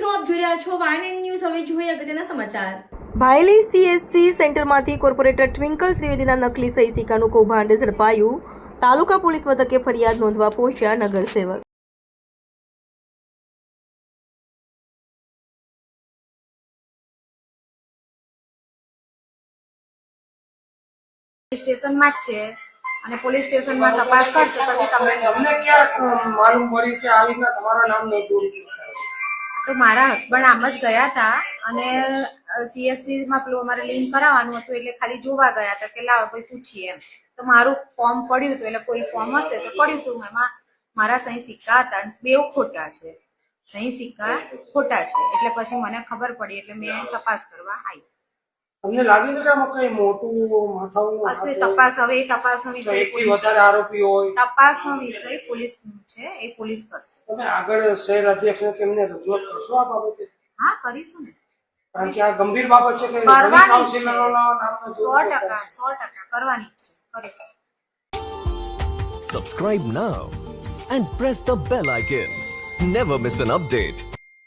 રહ્યા છો વાયન ન્યૂઝ હવે જોઈએ અગત્યના સમાચાર. ભાયલી સીએસસી સેન્ટરમાંથી કોર્પોરેટર ટ્વિંકલ ત્રિવેદીના નકલી સહી સિક્કાનું કૌભાંડ ઝડપાયું. તાલુકા પોલીસ મથકે ફરિયાદ નોંધવા પહોંચ્યા નગરસેવક. પોલીસ સ્ટેશનમાં જ છે અને પોલીસ સ્ટેશનમાં તપાસ કરશે પછી તમને તમને ક્યાં માલુમ પડ્યું કે આવી રીતના તમારા નામ નહોતું તો મારા હસબન્ડ આમ જ ગયા હતા અને સીએસસી માં પેલું અમારે લિંક કરાવવાનું હતું એટલે ખાલી જોવા ગયા હતા કે લાવો કોઈ પૂછીએ એમ. તો મારું ફોર્મ પડ્યું હતું, એટલે કોઈ ફોર્મ હશે તો પડ્યું હતું. એમાં, મારા સહી સિક્કા હતા બેવ ખોટા છે. સહી સિક્કા ખોટા છે. એટલે પછી મને ખબર પડી એટલે મેં તપાસ કરવા આવી. તમને લાગે છે કે આમાં કઈ મોટું માથાનું હશે તપાસ. હવે એ તપાસનો વિષય એકથી પોલીસ વધારે આરોપી હોય? તપાસનો વિષય પોલીસનો છે એ પોલીસ કરશે. તમે આગળ શહેર અધ્યક્ષ કેમને રજૂઆત કરશો આ બાબતે? હા કરીશું ને. કારણ કે આ ગંભીર બાબત છે કે કરવાની કાઉન્સિલરોના નામનો છે સો ટકા સો ટકા કરવાની જ છે. કરીશું. Subscribe now and press the bell icon. Never miss an update.